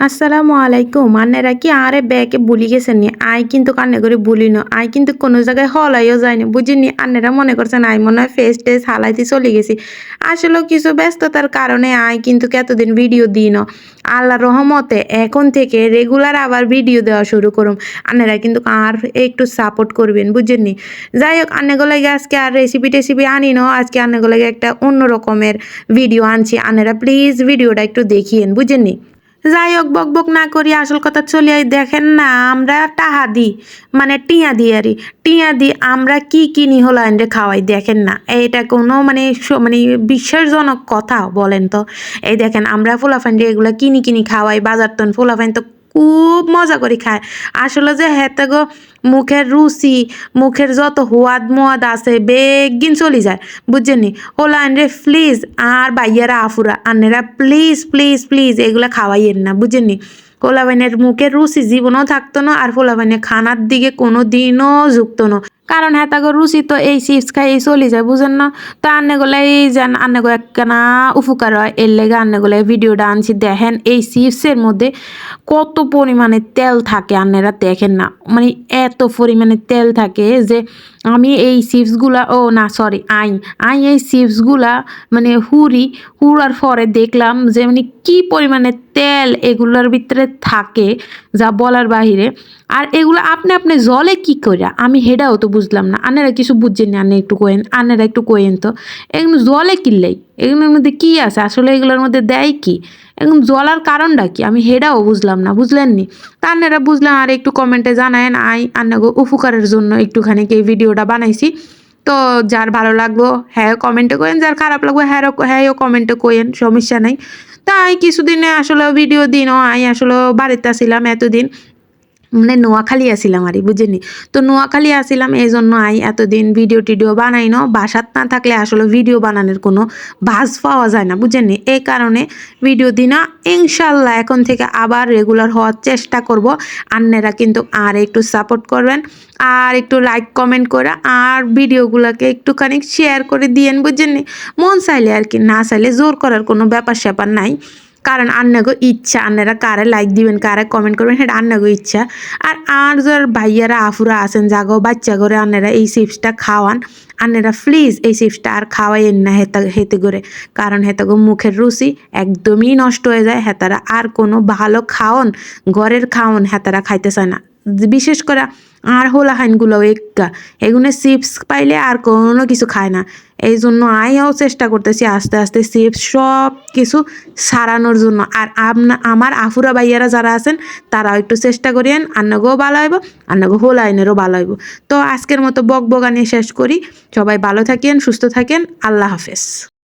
আসসালামু আলাইকুম। আন্নেরা কি আরে ব্যাকে ভুলি গেছেন নি? আই কিন্তু কান্নে করে ভুলি না। আই কিন্তু কোনো জায়গায় হলাইও যায়নি। বুঝিনি, আন্নেরা মনে করছেন আই মনে হয় ফেস টেস হালাইতে চলে গেছি। আসলে কিছু ব্যস্ততার কারণে আই কিন্তু এতদিন ভিডিও দিই না। আল্লাহ রহমতে এখন থেকে রেগুলার আবার ভিডিও দেওয়া শুরু করুম। আন্নেরা কিন্তু আর একটু সাপোর্ট করবেন বুঝেননি যাই হোক আন্নেগুলোকে আজকে আর রেসিপি টেসিপি আনি না। আজকে আন্নেগুলোকে একটা অন্য রকমের ভিডিও আনছি। আন্নেরা প্লিজ ভিডিওটা একটু দেখিয়েন বুঝেননি যাই হোক, বক বক না করি, আসল কথা চলে আই। দেখেন না, আমরা টাহা দিই মানে টিয়া দিই আরই টিয়া দিই, আমরা কি কিনি হলো আনরে খাওয়াই, দেখেন না। এটা কোনো মানে মানে বিশ্বাসজনক কথা বলেন তো। এই দেখেন, আমরা ফুলাফান এগুলো কিনি কিনি খাওয়াই বাজার তন ফুলাফান তো খুব মজা করে খায় আসলে যে হেতে গো মুখের রুচি, মুখের যত হোয়াদ মোয়াদ আছে, বেগিন চলে যায়, বুঝছেনি ওলা আনরে প্লিজ, আর বাইয়ারা আফুরা আনেরা প্লিজ প্লিজ প্লিজ, এগুলো খাওয়াইয়েন না, বুঝছেনি পোলাবাইনের মুখের রুচি জীবনও থাকতো না আর পোলাবাইনের খানার দিকে কোনো দিনও যুক্ত না। কারণ হেতাগো রুচি তো এই চিপস খাই, এই চলে যায়, বুঝেন না? তো আন্নেগুলো এই যেন আন্নেগো একখানা উপকার হয়। এর লেগে আন্নেগুলো ভিডিওটা আনছি, দেখেন এই চিপসের মধ্যে কত পরিমাণে তেল থাকে, আন্নেরা দেখেন না? মানে এত পরিমাণে তেল থাকে যে আমি এই চিপসগুলা, ও না, সরি আই আই এই চিপসগুলা মানে হুরি হুড়ার পরে দেখলাম যে মানে কি পরিমাণে তেল এগুলোর ভিতরে থাকে যা বলার বাহিরে। আর এগুলো আপনি আপনি জলে কি করে আমি হেডাও তো বুঝলাম না। আনেরা কিছু বুঝছেন না আনে একটু কোয়েন আনেরা একটু কোয়েন তো। এগুলো জলে কিনলেই এগুলোর মধ্যে কি আছে? আসলে এগুলোর মধ্যে দেয় কি? এখন জলার কারণটা কি? আমি হেডাও বুঝলাম না বুঝলেন নি তা আন্নারা বুঝলাম, আর একটু কমেন্টে জানায়েন। আই, আন্নাগো উপকারের জন্য একটুখানি এই ভিডিওটা বানাইছি। তো যার ভালো লাগল হ্যাঁ কমেন্টে করেন যার খারাপ লাগবে হ্যাঁ হ্যাঁও কমেন্টে করেন সমস্যা নাই। তাই কিছুদিনে আসলে ভিডিও দিনও আই আসলে বাড়িতে ছিলাম এতদিন। মানে নোয়াখালী আসিলাম আরই বুঝিনি তো নোয়াখালী আসিলাম এই জন্য আই এতদিন ভিডিও টিডিও বানাই না, বাসাত না থাকলে আসলে ভিডিও বানানোর কোনো ভাজ পাওয়া যায় না, বুঝেননি? এই কারণে ভিডিও দিই না ইনশাল্লাহ এখন থেকে আবার রেগুলার হওয়ার চেষ্টা করব, আন্নেরা কিন্তু আর একটু সাপোর্ট করবেন, আর একটু লাইক কমেন্ট করে, আর ভিডিওগুলোকে একটুখানি শেয়ার করে দিয়েন, বুঝেননি? মন চাইলে আর কি, না চাইলে জোর করার কোনো ব্যাপার স্যাপার নাই। কারণ আন্নাগো ইচ্ছা, আন্নারা কারে লাইক দিবেন, কারে কমেন্ট করবেন, সেটা আন্নাগো ইচ্ছা। আর আর যার ভাইয়ারা আফুরা আছেন, জাগো, বাচ্চা করে আন্নারা এই চিপসটা খাওয়ান, আন্নারা প্লিজ এই চিপসটা আর খাওয়াইয়েন না হেতা, হেতে করে। কারণ হেতাগো মুখের রুচি একদমই নষ্ট হয়ে যায়, হেতারা আর কোনো ভালো খাওন ঘরের খাওন হেতারা খাইতে চায় না। বিশেষ করে আর হোলা হাইনগুলো একটা এগুলো চিপস পাইলে আর কোনো কিছু খায় না। এই জন্য আইও চেষ্টা করতেছি আস্তে আস্তে সেফ সব কিছু সারানোর জন্য। আর আপনা আমার আফুরা ভাইয়ারা যারা আছেন, তারাও একটু চেষ্টা করিয়েন আন্নাগো ভালো হইব, আন্নাগো হোল আইনেরও ভালো হইব। তো আজকের মতো বক বগানিয়ে শেষ করি। সবাই ভালো থাকেন, সুস্থ থাকেন, আল্লাহ হাফেজ।